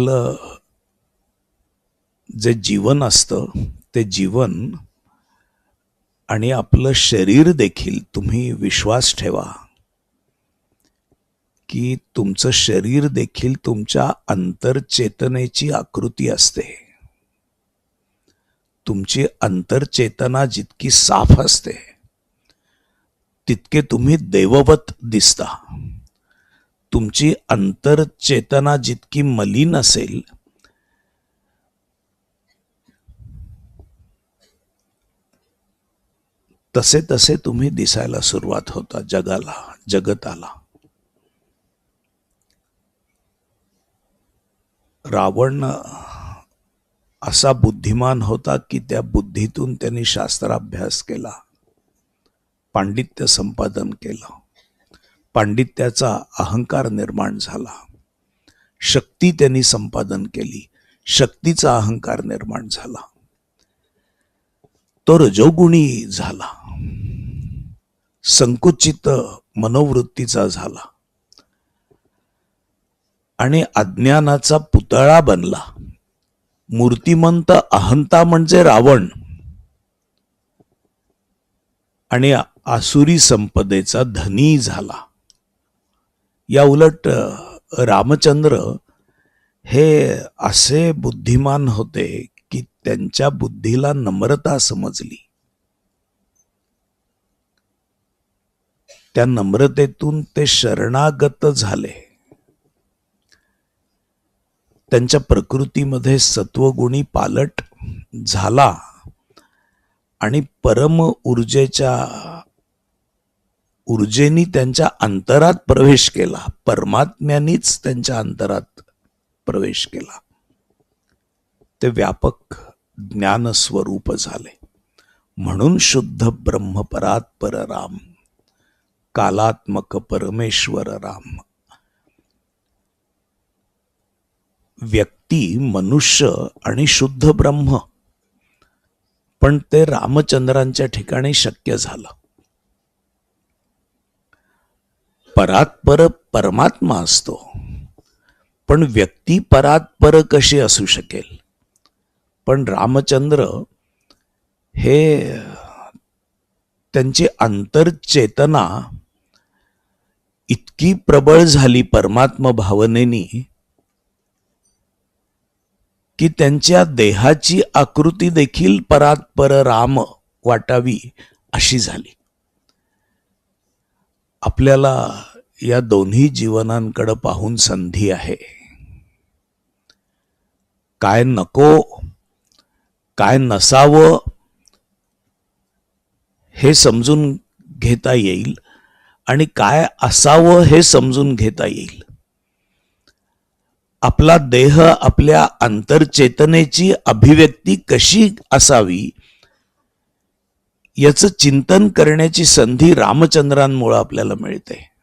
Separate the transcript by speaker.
Speaker 1: आपलं जे जीवन असतं ते जीवन आणि आपलं शरीर देखील तुम्ही विश्वास ठेवा की तुमचं शरीर देखील तुमच्या अंतरचेतनेची आकृती असते. तुमची अंतरचेतना जितकी साफ असते तितके तुम्ही देववत दिसता. तुमची अंतरचेतना जितकी मलिन असेल तसे तसे तुम्ही दिसायला सुरुवात होता जगाला जगताला. रावण असा बुद्धिमान होता की त्या बुद्धीतून त्यांनी शास्त्राभ्यास केला पांडित्य संपादन केलं. पांडित्याचा अहंकार निर्माण झाला. शक्ती त्यांनी संपादन केली. शक्तीचा अहंकार निर्माण झाला. तो रजोगुणी झाला. संकुचित मनोवृत्तीचा झाला. आणि अज्ञानाचा पुतळा बनला. मूर्तिमंत अहंता म्हणजे रावण. आणि आसुरी संपदेचा धनी झाला. या उलट रामचंद्र हे असे बुद्धिमान होते की त्यांच्या बुद्धीला नम्रता समजली. त्या नम्रतेतून ते शरणागत झाले. त्यांच्या प्रकृतीमध्ये सत्वगुणी पालट झाला आणि परम ऊर्जेच्या ऊर्जेनी त्यांच्या अंतरात प्रवेश केला. परमात्म्यानीच त्यांच्या अंतरात प्रवेश केला. ते व्यापक ज्ञान स्वरूप झाले. म्हणून शुद्ध ब्रह्म परात पर राम कालात्मक परमेश्वर राम. व्यक्ती मनुष्य आणि शुद्ध ब्रह्म. पण ते रामचंद्रांच्या ठिकाणी शक्य झालं. परात्पर परमात्मा असतो. पण व्यक्ती परात्पर कशी असू शकेल? पण रामचंद्र हे त्यांची अंतरचेतना इतकी प्रबळ झाली परमात्मा भावनेनी की त्यांच्या देहाची आकृती देखील परात्पर राम वाटावी अशी झाली. आपल्याला या दोन्ही जीवनांकडं पाहून संधी आहे. काय नको काय नसावं हे समजून घेता येईल आणि काय असावं हे समजून घेता येईल. आपला देह आपल्या अंतरचेतनेची अभिव्यक्ती कशी असावी याचं चिंतन करण्याची संधी रामचंद्रांमुळे आपल्याला मिळते.